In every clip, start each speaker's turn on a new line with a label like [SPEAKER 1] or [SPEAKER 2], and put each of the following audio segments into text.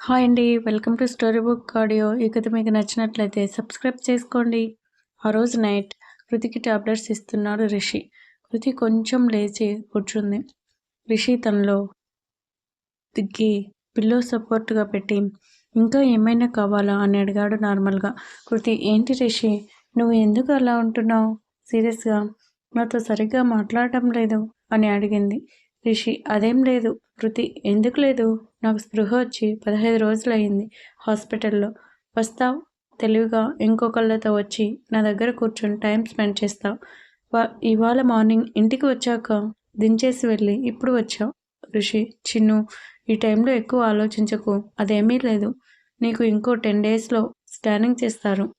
[SPEAKER 1] Hi అండి. Welcome to story book audio. ఈ కథ మీకు నచ్చినట్లయితే సబ్స్క్రైబ్ చేసుకోండి. ఆ రోజు నైట్ కృతికి టాబ్లెట్స్ ఇస్తున్నాడు రిషి. కృతి కొంచెం లేచి కూర్చుంది. రిషి తనలో దిగ్గి పిల్లో సపోర్ట్గా పెట్టి ఇంకా ఏమైనా కావాలా? అని అడిగాడు నార్మల్గా కృతి ఏంటి రిషి? నువ్వు ఎందుకు అలా ఉంటున్నావు? సీరియస్గా? నాతో సరిగ్గా మాట్లాడటం లేదు? అని అడిగింది. రిషి అదేం లేదు. కృతి ఎందుకు లేదు? నాకు స్పృహ వచ్చి పదహైదు రోజులు అయింది హాస్పిటల్లో. వస్తావు? తెలివిగా ఇంకొకళ్ళతో వచ్చి నా దగ్గర కూర్చొని టైం స్పెండ్ చేస్తావు. ఇవాళ మార్నింగ్ ఇంటికి వచ్చాక దించేసి వెళ్ళి ఇప్పుడు వచ్చావు? ఋషి చిన్ను ఈ టైంలో ఎక్కువ ఆలోచించకు. అదేమీ లేదు. నీకు ఇంకో టెన్ డేస్లో స్కానింగ్ చేస్తారు.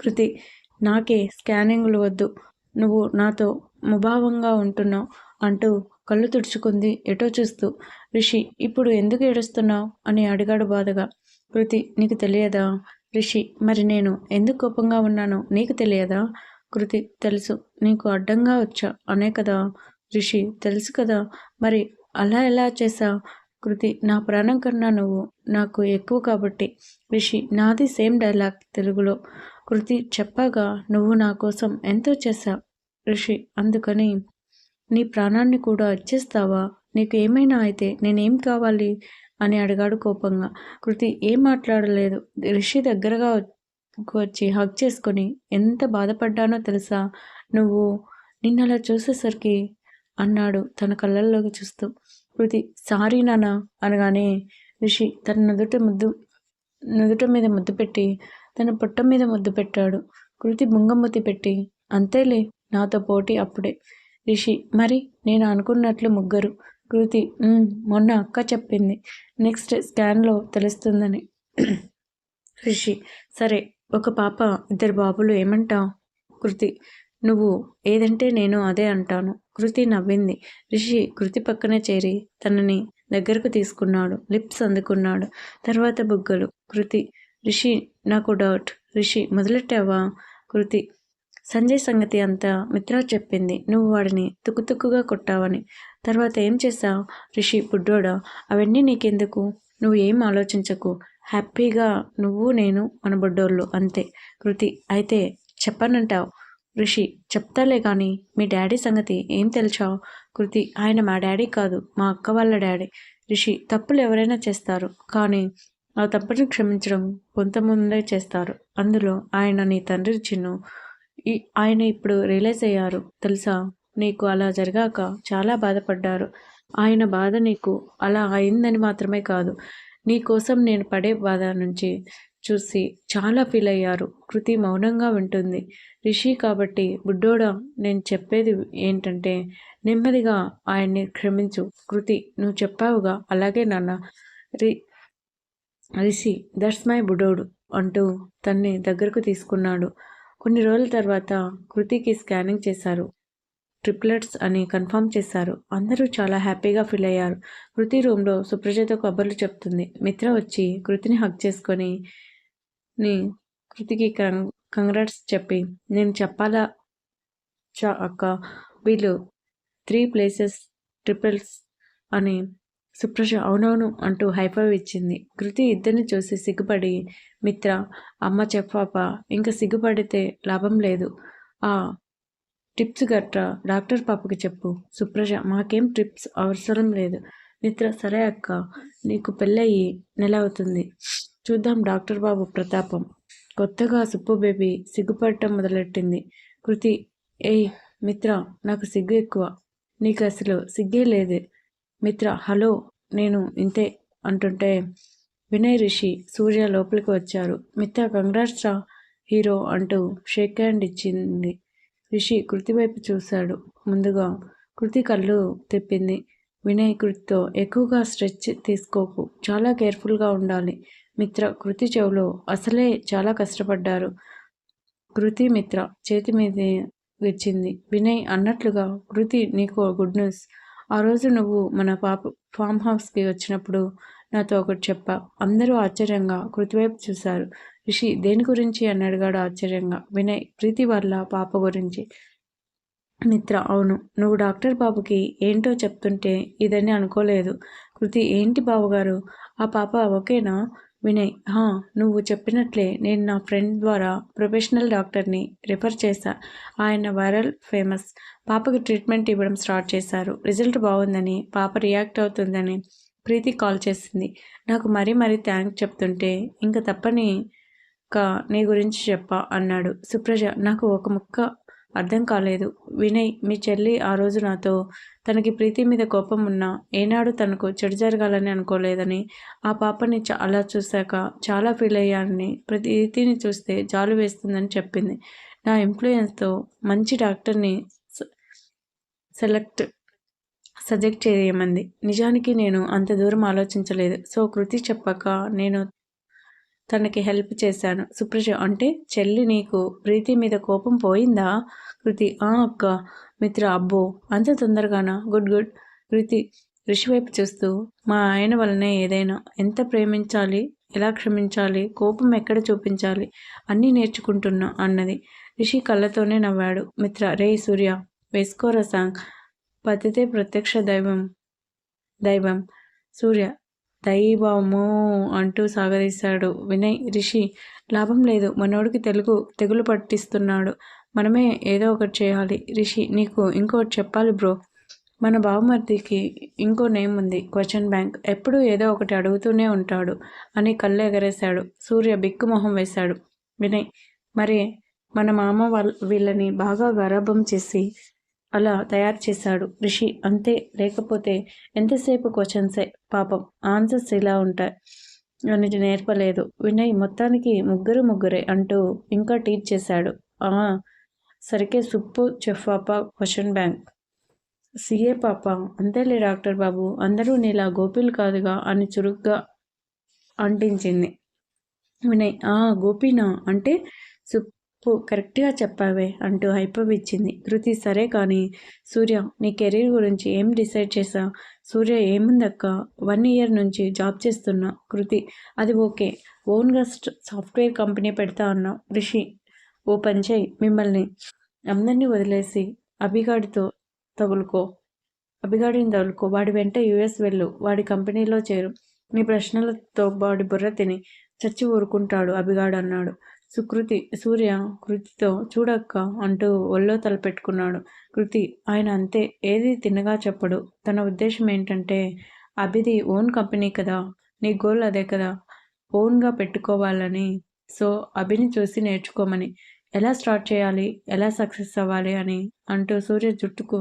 [SPEAKER 1] కృతి నాకే స్కానింగ్లు వద్దు. నువ్వు నాతో ముభావంగా ఉంటున్నావు అంటూ కళ్ళు తుడుచుకుంది. ఎటో చూస్తూ రిషి ఇప్పుడు ఎందుకు ఏడుస్తున్నావు? అని అడిగాడు బాధగా. కృతి నీకు తెలియదా? రిషి మరి నేను ఎందుకు కోపంగా ఉన్నానో నీకు తెలియదా? కృతి తెలుసు. నీకు అడ్డంగా వచ్చా? అనే కదా. రిషి తెలుసు కదా. మరి అలా ఎలా చేసా కృతి నా ప్రాణం కన్నా నువ్వు నాకు ఎక్కువ కాబట్టి. రిషి నాది సేమ్ డైలాగ్ తెలుగులో. కృతి చెప్పగా నువ్వు నా కోసం ఎంతో చేశావు రిషి అందుకని నీ ప్రాణాన్ని కూడా వచ్చేస్తావా నీకు ఏమైనా అయితే నేనేం కావాలి? అని అడిగాడు కోపంగా. కృతి ఏం మాట్లాడలేదు. రిషి దగ్గరగా వచ్చి హక్ చేసుకొని ఎంత బాధపడ్డానో తెలుసా? నువ్వు నిన్న అలా చూసేసరికి అన్నాడు తన కళ్ళల్లోకి చూస్తూ. కృతి సారీ నానా అనగానే రిషి తన నుదుట ముద్దు నుదుట మీద ముద్దు పెట్టి తన పుట్ట మీద ముద్దు పెట్టాడు. కృతి బుంగముతి పెట్టి అంతేలే నాతో పోటీ అప్పుడే. రిషి మరి నేను అనుకున్నట్లు ముగ్గురు. కృతి మొన్న అక్క చెప్పింది. నెక్స్ట్ స్కాన్లో తెలుస్తుందని. రిషి సరే ఒక పాప ఇద్దరు బాబులు ఏమంటావు? కృతి నువ్వు ఏదంటే నేను అదే అంటాను. కృతి నవ్వింది. రిషి కృతి పక్కనే చేరి తనని దగ్గరకు తీసుకున్నాడు. లిప్స్ అందుకున్నాడు. తర్వాత బుగ్గలు. కృతి రిషి నాకు డౌట్. రిషి మొదలెట్టావా? కృతి సంజయ్ సంగతి అంతా మిత్ర చెప్పింది. నువ్వు వాడిని తుక్కుతుక్కుగా కొట్టావని. తర్వాత ఏం చేశావు? రిషి బుడ్డోడా అవన్నీ నీకెందుకు? నువ్వు ఏం ఆలోచించకు. హ్యాపీగా నువ్వు నేను మన బుడ్డోళ్ళు అంతే. కృతి అయితే చెప్పనంటావు? రిషి చెప్తాలే కానీ మీ డాడీ సంగతి ఏం తెలిచావు కృతి ఆయన మా డాడీ కాదు మా అక్క వాళ్ళ డాడీ. రిషి తప్పులు ఎవరైనా చేస్తారు కానీ ఆ తప్పుని క్షమించడం కొంతమందే చేస్తారు. అందులో ఆయన నీ తండ్రి చిన్ను ఆయన ఇప్పుడు రియలైజ్ అయ్యారు. తెలుసా? నీకు అలా జరగాక చాలా బాధపడ్డారు. ఆయన బాధ నీకు అలా అయిందని మాత్రమే కాదు. నీ కోసం నేను పడే బాధ నుంచి చూసి చాలా ఫీల్ అయ్యారు. కృతి మౌనంగా వింటుంది. రిషి కాబట్టి బుడ్డోడా నేను చెప్పేది ఏంటంటే నెమ్మదిగా ఆయన్ని క్షమించు. కృతి నువ్వు చెప్పావుగా? అలాగే నాన్న. రి రిషి దట్స్ మై బుడ్డోడు అంటూ తన్ని దగ్గరకు తీసుకున్నాడు. కొన్ని రోజుల తర్వాత కృతికి స్కానింగ్ చేశారు. ట్రిప్లెట్స్ అని కన్ఫర్మ్ చేశారు. అందరూ చాలా హ్యాపీగా ఫీల్ అయ్యారు. కృతి రూమ్లో సుప్రజతో కబుర్లు చెప్తుంది. మిత్ర వచ్చి కృతిని హక్ చేసుకొని నీ కృతికి కంగ్రాట్స్ చెప్పి నేను చెప్పాలా చా అక్క వీళ్ళు త్రీ ప్లేసెస్ ట్రిపుల్స్ అని సుప్రజ అవునవును అంటూ హైఫైవ్ ఇచ్చింది. కృతి ఇద్దరిని చూసి సిగ్గుపడి మిత్ర అమ్మ చెప్పాప ఇంకా సిగ్గుపడితే లాభం లేదు. ఆ టిప్స్ గట్రా డాక్టర్ పాపకి చెప్పు. సుప్రజ మాకేం టిప్స్ అవసరం లేదు. మిత్ర సరే అక్క నీకు పెళ్ళయి నెల అవుతుంది. చూద్దాం డాక్టర్ బాబు ప్రతాపం. కొత్తగా సుప్పు బేబీ సిగ్గుపడటం మొదలెట్టింది. కృతి ఏయ్ మిత్ర నాకు సిగ్గు ఎక్కువ. నీకు అసలు సిగ్గే లేదు. మిత్ర హలో నేను ఇంతే అంటుంటే వినయ్ రిషి సూర్య లోపలికి వచ్చారు. మిత్ర కంగ్రాట్స్ రా హీరో అంటూ షేక్ హ్యాండ్ ఇచ్చింది. రిషి కృతి వైపు చూశాడు. ముందుగా కృతి కళ్ళు తిప్పింది. వినయ్ కృతితో ఎక్కువగా స్ట్రెచ్ తీసుకోకు. చాలా కేర్ఫుల్గా ఉండాలి. మిత్ర కృతి చెవులో అసలే చాలా కష్టపడ్డారు. కృతి మిత్ర చేతి మీద వచ్చింది వినయ్ అన్నట్లుగా కృతి నీకు గుడ్ న్యూస్. ఆ రోజు నువ్వు మన పాప ఫామ్ హౌస్కి వచ్చినప్పుడు నాతో ఒకటి చెప్పా అందరూ ఆశ్చర్యంగా కృతివైపు చూశారు. రిషి దేని గురించి అని అడిగాడు ఆశ్చర్యంగా. వినయ్ ప్రీతి వల్ల పాప గురించి. మిత్ర అవును. నువ్వు డాక్టర్ బాబుకి ఏంటో చెప్తుంటే ఇదని అనుకోలేదు. కృతి ఏంటి బావగారు? ఆ పాప ఓకేనా? వినయ్ హా నువ్వు చెప్పినట్లే నేను నా ఫ్రెండ్ ద్వారా ప్రొఫెషనల్ డాక్టర్ని రిఫర్ చేశా. ఆయన వైరల్ ఫేమస్. పాపకు ట్రీట్మెంట్ ఇవ్వడం స్టార్ట్ చేశారు. రిజల్ట్ బాగుందని పాప రియాక్ట్ అవుతుందని ప్రీతి కాల్ చేసింది. నాకు మరీ మరీ థ్యాంక్స్ చెప్తుంటే ఇంకా తప్పని కా నీ గురించి చెప్పా అన్నాడు. సుప్రజ నాకు ఒక ముక్క అర్థం కాలేదు. వినయ్ మీ చెల్లి ఆ రోజు నాతో తనకి ప్రీతి మీద కోపం ఉన్నా ఏనాడు తనకు చెడు జరగాలని అనుకోలేదని ఆ పాపని చాలా చూశాక చాలా ఫీల్ అయ్యానని ప్రీతిని చూస్తే జాలు వేస్తుందని చెప్పింది. నా ఇన్ఫ్లుయెన్స్తో మంచి డాక్టర్ని సెలెక్ట్ సజెక్ట్ చేయమంది. నిజానికి నేను అంత దూరం ఆలోచించలేదు. సో కృతి చెప్పాక నేను తనకి హెల్ప్ చేశాను. సుప్రజ అంటే చెల్లి నీకు ప్రీతి మీద కోపం పోయిందా? కృతి ఆ అక్క. మిత్ర అబ్బో అంత తొందరగానా? Good good. కృతి ఋషి వైపు చూస్తూ మా ఆయన వలనే ఏదైనా ఎంత ప్రేమించాలి? ఎలా క్షమించాలి? కోపం ఎక్కడ చూపించాలి? అన్నీ నేర్చుకుంటున్నా అన్నది. రిషి కళ్ళతోనే నవ్వాడు. మిత్ర రే సూర్య వేసుకోరా సాంగ్? పతితే ప్రత్యక్ష దైవం దైవం. సూర్య దైవము అంటూ సాగదీశాడు. వినయ్ రిషి లాభం లేదు. మనోడికి తెలుగు తెగులు పట్టిస్తున్నాడు. మనమే ఏదో ఒకటి చేయాలి. రిషి నీకు ఇంకోటి చెప్పాలి బ్రో. మన బావమర్దికి ఇంకో నేమ్ ఉంది. Question bank. ఎప్పుడూ ఏదో ఒకటి అడుగుతూనే ఉంటాడు అని కళ్ళు ఎగరేశాడు. సూర్య బిక్కు మొహం వేశాడు. వినయ్ మరి మన మామ వాళ్ళ వీళ్ళని బాగా గరాభం చేసి అలా తయారు చేశాడు. రిషి అంతే. లేకపోతే ఎంతసేపు క్వశ్చన్సే? పాపం. ఆన్సర్స్ ఇలా ఉంటాయి. అని నేర్పలేదు. వినయ్ మొత్తానికి ముగ్గురు ముగ్గురే అంటూ ఇంకా టీచ్ చేశాడు. ఆ సరికే సుప్పు చెఫ్ పాప క్వశ్చన్ బ్యాంక్. సిఏ పాప అంతేలే డాక్టర్ బాబు. అందరూ నీలా గోపిలు కాదుగా అని చురుగ్గా అంటించింది. వినయ్ ఆ గోపినా? అంటే సుప్ పో కరెక్ట్గా చెప్పావే అంటూ ఇచ్చింది. కృతి సరే కానీ సూర్య నీ కెరీర్ గురించి ఏం డిసైడ్ చేసా సూర్య ఏముందక్క? వన్ ఇయర్ నుంచి జాబ్ చేస్తున్నా. కృతి అది ఓకే. ఓన్గా సాఫ్ట్వేర్ కంపెనీ పెడతా అన్నా రిషి ఓ పని చేయి. మిమ్మల్ని అందరినీ వదిలేసి అభిగాడితో తగులుకో. అభిగాడిని తగులుకో. వాడి వెంట యుఎస్ వెళ్ళు. వాడి కంపెనీలో చేరు. నీ ప్రశ్నలతో వాడి బుర్ర తిని చచ్చి ఊరుకుంటాడు అభిగాడు అన్నాడు. సుకృతి సూర్య కృతితో చూడక్క అంటూ ఒళ్ళో తలపెట్టుకున్నాడు. కృతి ఆయన అంతే ఏది తిన్నగా చెప్పడు. తన ఉద్దేశం ఏంటంటే అభిది ఓన్ కంపెనీ కదా నీ గోల్ అదే కదా ఓన్గా పెట్టుకోవాలని. సో అభిని చూసి నేర్చుకోమని. ఎలా స్టార్ట్ చేయాలి? ఎలా సక్సెస్ అవ్వాలి అని అంటూ సూర్య జుట్టుకు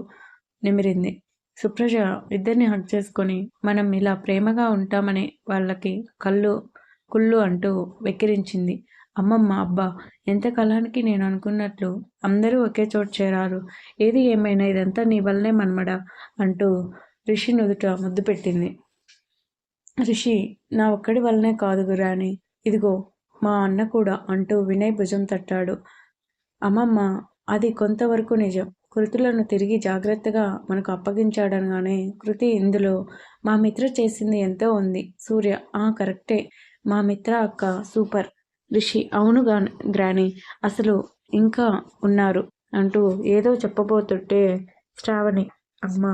[SPEAKER 1] నిమిరింది. సుప్రజ ఇద్దరిని హక్ చేసుకొని మనం ఇలా ప్రేమగా ఉంటామని వాళ్ళకి కళ్ళు కుళ్ళు అంటూ వెక్కిరించింది. అమ్మమ్మ అబ్బా ఎంత కాలానికి నేను అనుకున్నట్లు అందరూ ఒకే చోటు చేరారు. ఏది ఏమైనా ఇదంతా నీ వల్లనే మన్మడా అంటూ రిషి నుదుట ముద్దు పెట్టింది. రిషి నా ఒక్కడి వల్లనే కాదు గురాని ఇదిగో మా అన్న కూడా అంటూ వినయ్ భుజం తట్టాడు. అమ్మమ్మ అది కొంతవరకు నిజం. కృతులను తిరిగి జాగ్రత్తగా మనకు అప్పగించాడనగానే కృతి ఇందులో మా మిత్ర చేసింది ఎంతో ఉంది సూర్య ఆ కరెక్టే. మా మిత్ర అక్క సూపర్. రిషి అవును గ్రాని అసలు ఇంకా ఉన్నారు అంటూ ఏదో చెప్పబోతుంటే శ్రావణి అమ్మ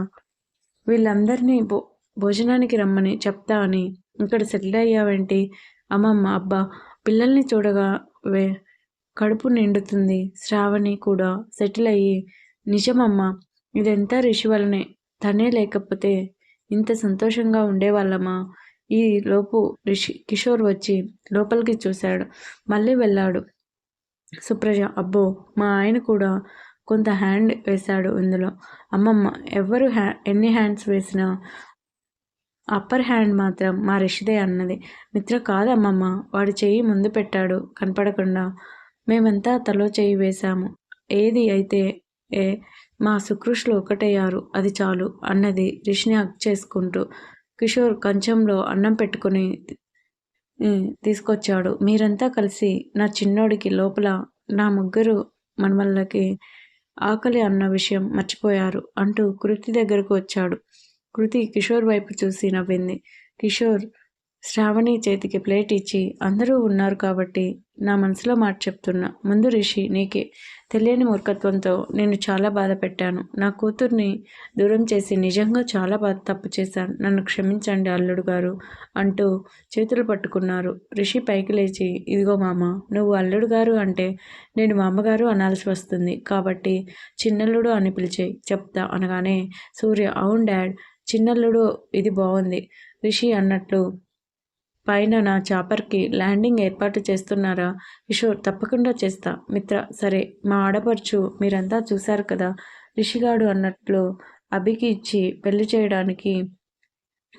[SPEAKER 1] వీళ్ళందరినీ భో భోజనానికి రమ్మని చెప్తా అని. ఇక్కడ సెటిల్ అయ్యావేంటి? అమ్మమ్మ అబ్బా పిల్లల్ని చూడగా వే కడుపు నిండుతుంది. శ్రావణి కూడా సెటిల్ అయ్యి నిజమమ్మ ఇదంతా రిషి వలనే తనే లేకపోతే ఇంత సంతోషంగా ఉండేవాళ్ళమా? ఈ లోపు రిషి కిషోర్ వచ్చి లోపలికి చూశాడు. మళ్ళీ వెళ్ళాడు. సుప్రజ అబ్బో మా ఆయన కూడా కొంత హ్యాండ్ వేశాడు ఇందులో. అమ్మమ్మ ఎవరు హ్యా ఎన్ని హ్యాండ్స్ వేసినా అప్పర్ హ్యాండ్ మాత్రం మా రిషిదే అన్నది. మిత్ర కాదమ్మమ్మ వాడు చెయ్యి ముందు పెట్టాడు కనపడకుండా. మేమంతా తలో చెయ్యి వేశాము. ఏది అయితే ఏ మా సుకృష్లు ఒకటయ్యారు అది చాలు అన్నది రిషిని హక్ చేసుకుంటూ కిషోర్ కంచంలో అన్నం పెట్టుకుని తీసుకొచ్చాడు. మీరంతా కలిసి నా చిన్నోడికి లోపల నా ముగ్గురు మనమల్లకి ఆకలి అన్న విషయం మర్చిపోయారు అంటూ కృతి దగ్గరకు వచ్చాడు. కృతి కిషోర్ వైపు చూసి నవ్వింది. కిషోర్ శ్రావణి చేతికి ప్లేట్ ఇచ్చి అందరూ ఉన్నారు కాబట్టి నా మనసులో మాట చెప్తున్నా. ముందు రిషి నీకే. తెలియని మూర్ఖత్వంతో నేను చాలా బాధ పెట్టాను నా కూతుర్ని దూరం చేసి నిజంగా చాలా బాధ తప్పు చేశాను. నన్ను క్షమించండి అల్లుడు గారు అంటూ చేతులు పట్టుకున్నారు. రిషి పైకి లేచి ఇదిగో మామ నువ్వు అల్లుడు గారు అంటే నేను మా అమ్మగారు అనాల్సి వస్తుంది. కాబట్టి చిన్నల్లుడు అని పిలిచే చెప్తా అనగానే సూర్య అవును డాడ్ చిన్నల్లుడు ఇది బాగుంది రిషి అన్నట్లు పైన నా చాపర్కి ల్యాండింగ్ ఏర్పాటు చేస్తున్నారా? కిషోర్ తప్పకుండా చేస్తా. మిత్ర సరే మా ఆడపడుచు మీరంతా చూశారు కదా? రిషిగాడు అన్నట్లు అభికి ఇచ్చి పెళ్ళి చేయడానికి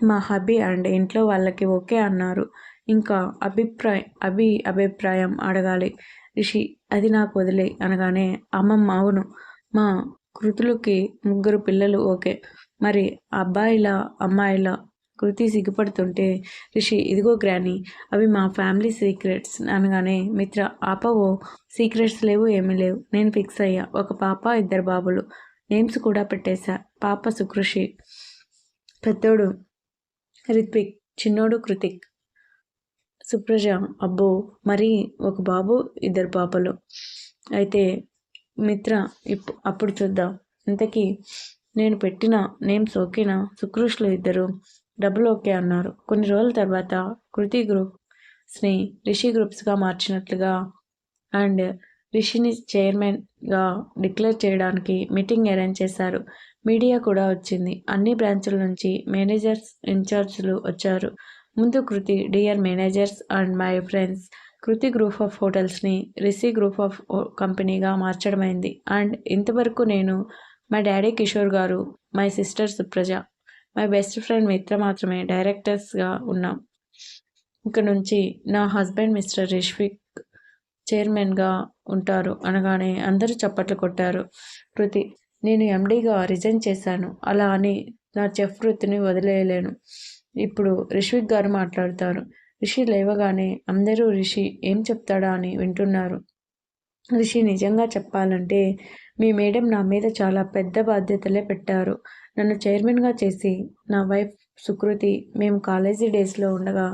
[SPEAKER 1] మా హబీ అండ్ ఇంట్లో వాళ్ళకి ఓకే అన్నారు. ఇంకా అభిప్రాయం అభి అభిప్రాయం అడగాలి. రిషి అది నాకు వదిలే అనగానే అమ్మమ్మ అవును. మా కృతులకి ముగ్గురు పిల్లలు ఓకే. మరి అబ్బాయిల అమ్మాయిల? కృతి సిగ్గుపడుతుంటే రిషి ఇదిగో గ్రాని అవి మా ఫ్యామిలీ సీక్రెట్స్ అనగానే మిత్ర ఆపవో సీక్రెట్స్ లేవు ఏమీ లేవు. నేను ఫిక్స్ అయ్యా. ఒక పాప ఇద్దరు బాబులు. నేమ్స్ కూడా పెట్టేశా. పాప సుకృషి. పెద్దోడు రిత్విక్ చిన్నోడు కృతిక్. సుప్రజ అబ్బో మరి ఒక బాబు ఇద్దరు పాపలు. అయితే మిత్ర ఇప్పు అప్పుడు చూద్దాం. ఇంతకీ నేను పెట్టిన నేమ్స్ ఓకేనా? సుకృష్లు ఇద్దరు. డబ్బులు ఓకే అన్నారు. కొన్ని రోజుల తర్వాత కృతి గ్రూప్స్ని రిషి గ్రూప్స్గా మార్చినట్లుగా అండ్ రిషిని చైర్మన్గా డిక్లేర్ చేయడానికి మీటింగ్ అరేంజ్ చేశారు. మీడియా కూడా వచ్చింది. అన్ని బ్రాంచుల నుంచి మేనేజర్స్ ఇన్ఛార్జ్లు వచ్చారు. ముందు Kriti dear managers and my friends Kriti group of హోటల్స్ని Rishi group of కంపెనీగా మార్చడమైంది. అండ్ ఇంతవరకు నేను మా daddy Kishore garu my sister Supraja my best friend Mitra మాత్రమే డైరెక్టర్స్గా ఉన్నాం. ఇక్కడ నుంచి నా హస్బెండ్ మిస్టర్ రిష్విక్ చైర్మన్గా ఉంటారు అనగానే అందరూ చప్పట్లు కొట్టారు. కృతి నేను ఎండీగా రిజైన్ చేశాను. అలా అని నా చెఫ్ వృత్తిని వదిలేయలేను. ఇప్పుడు రిష్విక్ గారు మాట్లాడతారు. రిషి లేవగానే అందరూ రిషి ఏం చెప్తాడా అని వింటున్నారు. రిషి నిజంగా చెప్పాలంటే మీ మేడం నా మీద చాలా పెద్ద బాధ్యతలే పెట్టారు. నన్ను చైర్మన్గా చేసి నా వైఫ్ సుకృతి మేము కాలేజీ డేస్లో ఉండగా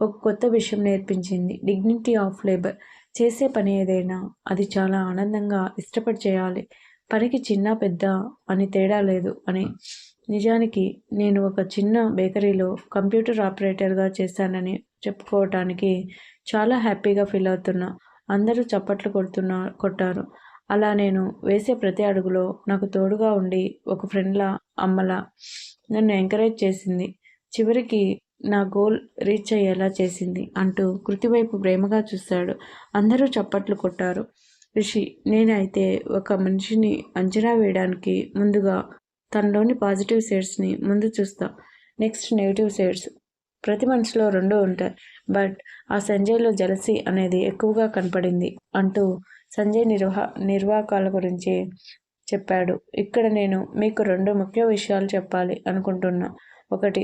[SPEAKER 1] ఒక కొత్త విషయం నేర్పించింది. Dignity of labour. చేసే పని ఏదైనా అది చాలా ఆనందంగా ఇష్టపడి చేయాలి. పనికి చిన్న పెద్ద అని తేడా లేదు అని. నిజానికి నేను ఒక చిన్న బేకరీలో కంప్యూటర్ ఆపరేటర్గా చేశానని చెప్పుకోవటానికి చాలా హ్యాపీగా ఫీల్ అవుతున్నా. అందరూ చప్పట్లు కొడుతున్నా కొట్టారు. అలా నేను వేసే ప్రతి అడుగులో నాకు తోడుగా ఉండి ఒక ఫ్రెండ్లా అమ్మలా నన్ను ఎంకరేజ్ చేసింది. చివరికి నా గోల్ రీచ్ అయ్యేలా చేసింది అంటూ కృతి వైపు ప్రేమగా చూశాడు. అందరూ చప్పట్లు కొట్టారు. రిషి నేనైతే ఒక మనిషిని అంచనా వేయడానికి ముందుగా తనలోని పాజిటివ్ షేడ్స్ని ముందు చూస్తా. నెక్స్ట్ నెగిటివ్ షేడ్స్ ప్రతి మనిషిలో రెండూ ఉంటాయి. బట్ ఆ సంజయ్లో జలసి అనేది ఎక్కువగా కనపడింది అంటూ సంజయ్ నిర్వహ నిర్వాహకాల గురించి చెప్పాడు. ఇక్కడ నేను మీకు రెండు ముఖ్య విషయాలు చెప్పాలి అనుకుంటున్నా. ఒకటి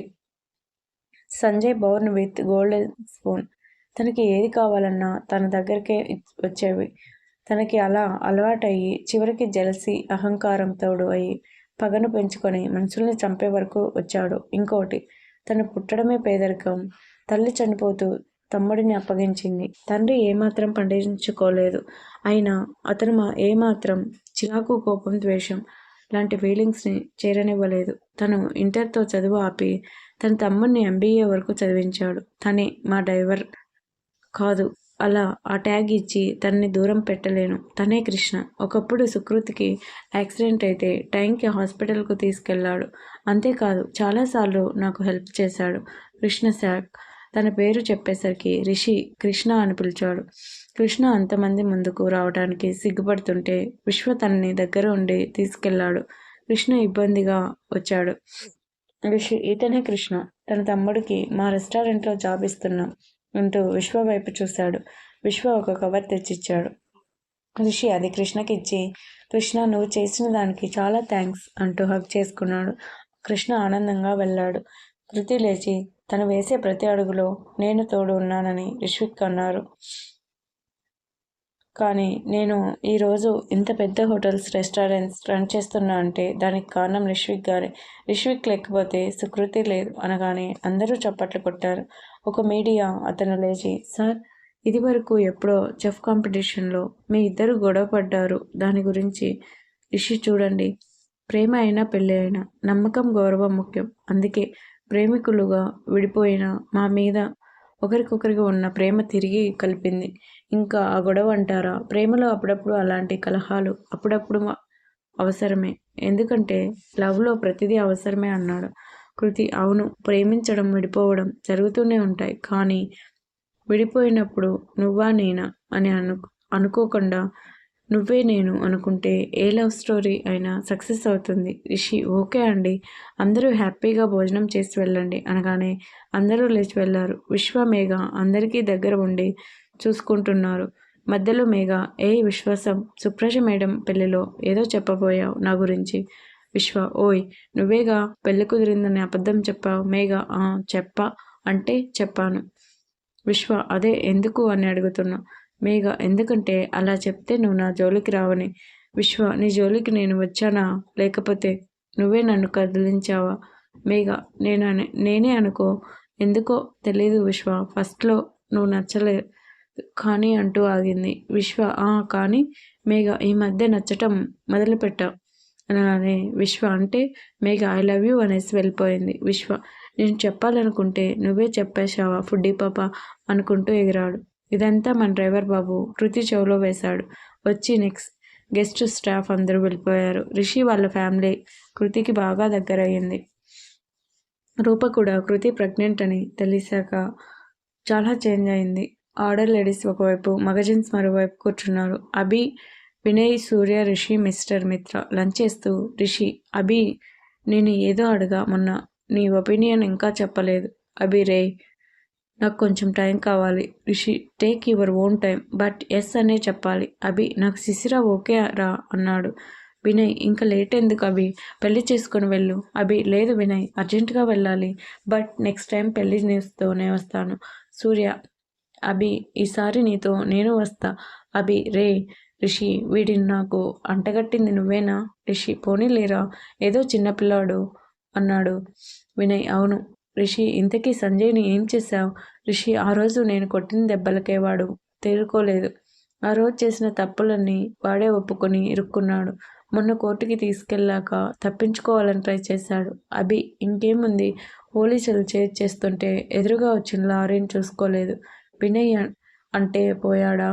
[SPEAKER 1] Sanjay born with golden spoon. తనకి ఏది కావాలన్నా తన దగ్గరికే వచ్చేవి. తనకి అలా అలవాటయ్యి చివరికి జలసి అహంకారం తోడు అయ్యి పగను పెంచుకొని మనుషుల్ని చంపే వరకు వచ్చాడు. ఇంకోటి తను పుట్టడమే పేదరికం. తల్లి చనిపోతూ తమ్ముడిని అప్పగించింది. తండ్రి ఏమాత్రం పండించుకోలేదు. అయినా అతను ఏమాత్రం చిరాకు కోపం ద్వేషం లాంటి ఫీలింగ్స్ని చేరనివ్వలేదు. తను ఇంటర్తో చదువు ఆపి తన తమ్ముడిని ఎంబీఏ వరకు చదివించాడు. తనే మా డ్రైవర్ కాదు. అలా ఆ ట్యాగ్ ఇచ్చి తనని దూరం పెట్టలేను. తనే కృష్ణ. ఒకప్పుడు సుకృతికి యాక్సిడెంట్ అయితే టైంకి హాస్పిటల్కు తీసుకెళ్ళాడు. అంతేకాదు చాలాసార్లు నాకు హెల్ప్ చేశాడు. కృష్ణ శాఖ్ తన పేరు చెప్పేసరికి రిషి కృష్ణ అని పిలిచాడు. కృష్ణ అంతమంది ముందుకు రావడానికి సిగ్గుపడుతుంటే విశ్వ తనని దగ్గర ఉండి తీసుకెళ్ళాడు కృష్ణ ఇబ్బందిగా వచ్చాడు. రిషి ఇతనే కృష్ణ తన తమ్ముడికి మా రెస్టారెంట్లో జాబ్ ఇస్తున్నాం అంటూ విశ్వ వైపు చూశాడు. విశ్వ ఒక కవర్ తెచ్చిచ్చాడు. రిషి అది కృష్ణకి ఇచ్చి కృష్ణ నువ్వు చేసిన దానికి చాలా థ్యాంక్స్ అంటూ హక్ చేసుకున్నాడు. కృష్ణ ఆనందంగా వెళ్ళాడు. కృతి లేచి తను వేసే ప్రతి అడుగులో నేను తోడు ఉన్నానని రిష్విక్ అన్నారు. కానీ నేను ఈరోజు ఇంత పెద్ద హోటల్స్ రెస్టారెంట్స్ రన్ చేస్తున్నా అంటే దానికి కారణం రిష్విక్ గారే. రిష్విక్ లేకపోతే సుకృతి లేదు అనగానే అందరూ చప్పట్లు కొట్టారు. ఒక మీడియా అతను లేచి సార్ ఇది వరకు ఎప్పుడో చెఫ్ కాంపిటీషన్లో మీ ఇద్దరు గొడవ పడ్డారు. దాని గురించి రిషి చూడండి. ప్రేమ అయినా పెళ్ళి అయినా నమ్మకం గౌరవం ముఖ్యం. అందుకే ప్రేమికులుగా విడిపోయిన మా మీద ఒకరికొకరికి ఉన్న ప్రేమ తిరిగి కలిపింది. ఇంకా ఆ గొడవ అంటారా? ప్రేమలో అప్పుడప్పుడు అలాంటి కలహాలు అప్పుడప్పుడు అవసరమే. ఎందుకంటే లవ్లో ప్రతిదీ అవసరమే అన్నాడు. కృతి అవును ప్రేమించడం విడిపోవడం జరుగుతూనే ఉంటాయి. కానీ విడిపోయినప్పుడు నువ్వా నేనా అని అను అనుకోకుండా నువ్వే నేను అనుకుంటే ఏ లవ్ స్టోరీ అయినా సక్సెస్ అవుతుంది. రిషి ఓకే అండి. అందరూ హ్యాపీగా భోజనం చేసి వెళ్ళండి అనగానే అందరూ లేచి వెళ్ళారు. విశ్వ మేఘ అందరికీ దగ్గర ఉండి చూసుకుంటున్నారు. మధ్యలో మేఘ ఏ విశ్వాసం సుప్రజ మేడం పెళ్ళిలో ఏదో చెప్పబోయావు నా గురించి. విశ్వ ఓయ్ నువ్వేగా పెళ్ళి కుదిరిందని అబద్ధం చెప్పావు? మేఘ చెప్పా అంటే చెప్పాను. విశ్వ అదే ఎందుకు అని అడుగుతున్నా. మేఘ ఎందుకంటే అలా చెప్తే నువ్వు నా జోలికి రావని. విశ్వ నీ జోలికి నేను వచ్చానా? లేకపోతే నువ్వే నన్ను కదిలించావా? మేఘ నేను నేనే అనుకో. ఎందుకో తెలీదు విశ్వ. ఫస్ట్లో నువ్వు నచ్చలే కానీ అంటూ ఆగింది. విశ్వ కానీ మేఘ ఈ మధ్య నచ్చటం మొదలుపెట్టా. అనగానే విశ్వ అంటే మేఘ ఐ లవ్ యూ అనేసి వెళ్ళిపోయింది. విశ్వ నేను చెప్పాలనుకుంటే నువ్వే చెప్పేశావా? ఫుడ్డీ పాప అనుకుంటూ ఎగిరాడు. ఇదంతా మన డ్రైవర్ బాబు కృతి చెవులో వేశాడు. వచ్చి నెక్స్ట్ గెస్ట్ స్టాఫ్ అందరూ వెళ్ళిపోయారు. రిషి వాళ్ళ ఫ్యామిలీ కృతికి బాగా దగ్గరయ్యింది. రూప కూడా కృతి ప్రెగ్నెంట్ అని తెలిసాక చాలా చేంజ్ అయింది. ఆర్డర్ లేడీస్ ఒకవైపు మగజిన్స్ మరోవైపు కూర్చున్నారు. అభి వినయ్ సూర్య రిషి మిస్టర్ మిత్ర లంచ్ చేస్తూ రిషి అభి నేను ఏదో అడగా మొన్న నీ ఒపీనియన్ ఇంకా చెప్పలేదు. అభి రే నాకు కొంచెం టైం కావాలి. Rishi take your own time. But yes అనే చెప్పాలి. అభి నాకు శిశిర ఓకే రా అన్నాడు. వినయ్ ఇంకా లేట్ ఎందుకు అభి? పెళ్ళి చేసుకుని వెళ్ళు. అభి లేదు వినయ్ అర్జెంటుగా వెళ్ళాలి. బట్ నెక్స్ట్ టైం పెళ్ళి నేస్తూనే వస్తాను. సూర్య అభి ఈసారి నీతో నేను వస్తా. అభి రే రిషి వీడిని నాకు అంటగట్టింది నువ్వేనా? రిషి పోనీ లేరా ఏదో చిన్నపిల్లాడు అన్నాడు. వినయ్ అవును. రిషి ఇంతకీ సంజయ్ని ఏం చేశావు? రిషి ఆ రోజు నేను కొట్టిన దెబ్బలకే వాడు తేరుకోలేదు ఆ రోజు చేసిన తప్పులన్నీ వాడే ఒప్పుకొని ఇరుక్కున్నాడు. మొన్న కోర్టుకి తీసుకెళ్ళాక తప్పించుకోవాలని ట్రై చేశాడు. అభి ఇంకేముంది? పోలీసులు చేజ్ చేస్తుంటే ఎదురుగా వచ్చిన లారీని చూసుకోలేదు. వినయ్ అంటే పోయాడా?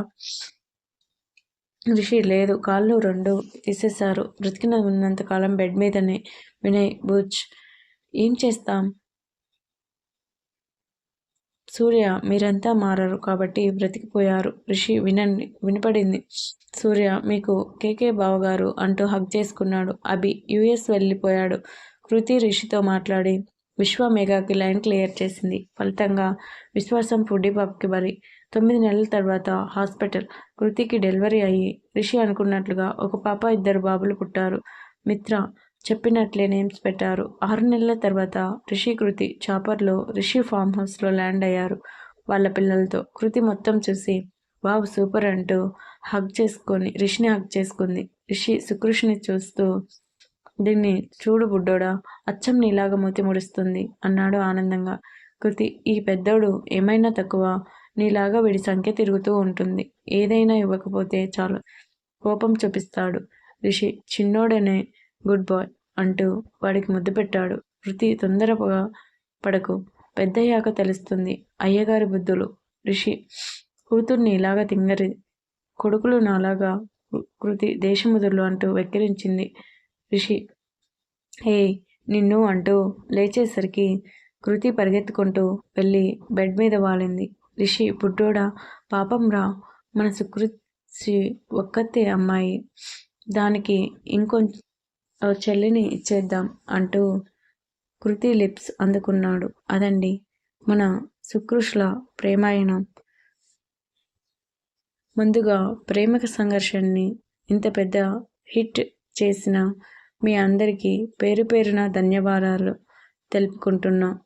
[SPEAKER 1] రిషి లేదు. కాళ్ళు రెండు తీసేశారు. బ్రతికిన ఉన్నంతకాలం బెడ్ మీదనే. వినయ్ బుచ్ ఏం చేస్తాం? సూర్య మీరంతా మారరు కాబట్టి బ్రతికిపోయారు. రిషి వినండి వినపడింది. సూర్య మీకు కేకే బావగారు అంటూ హక్ చేసుకున్నాడు. అభి యుఎస్ వెళ్ళిపోయాడు. కృతి రిషితో మాట్లాడి విశ్వ మేఘాకి లైన్ క్లియర్ చేసింది. ఫలితంగా విశ్వాసం పుడ్డిపాప్కి బరి. తొమ్మిది నెలల తర్వాత హాస్పిటల్. కృతికి డెలివరీ అయ్యి రిషి అనుకున్నట్లుగా ఒక పాప ఇద్దరు బాబులు పుట్టారు. మిత్ర చెప్పినట్లే నేమ్స్ పెట్టారు. ఆరు నెలల తర్వాత రిషి కృతి చాపర్లో రిషి ఫామ్ హౌస్లో ల్యాండ్ అయ్యారు వాళ్ళ పిల్లలతో. కృతి మొత్తం చూసి వావ్ సూపర్ అంటూ హగ్ చేసుకొని రిషిని హగ్ చేసుకుంది. రిషి సుకృష్ని చూస్తూ దీన్ని చూడు బుడ్డోడా అచ్చం నీలాగా మూతి ముడుస్తుంది అన్నాడు ఆనందంగా. కృతి ఈ పెద్దోడు ఏమైనా తక్కువ నీలాగా వీడి సంఖ్య తిరుగుతూ ఉంటుంది. ఏదైనా ఇవ్వకపోతే చాలు కోపం చూపిస్తాడు. రిషి చిన్నోడనే గుడ్ బాయ్ అంటూ వాడికి ముద్దు పెట్టాడు. వృత్తి తొందరగా పడకు. పెద్దయ్యాక తెలుస్తుంది. అయ్యగారి బుద్ధులు. రిషి కూతుర్ని ఇలాగా తింగరి కొడుకులు నాలాగా కృతి దేశముదులు అంటూ వెక్కిరించింది. రిషి హే నిన్ను అంటూ లేచేసరికి కృతి పరిగెత్తుకుంటూ వెళ్ళి బెడ్ మీద వాలింది. రిషి పుట్టోడా పాపం రా మన సుకృతి ఒక్కతే అమ్మాయి. దానికి ఇంకొంచెం చెల్లిని ఇచ్చేద్దాం అంటూ కృతి లిప్స్ అందుకున్నాడు. అదండి మన సుకృష్ల ప్రేమాయణం. ముందుగా ప్రేమక సంఘర్షణని ఇంత పెద్ద హిట్ చేసిన మీ అందరికీ పేరు పేరున ధన్యవాదాలు తెలుపుకుంటున్నా.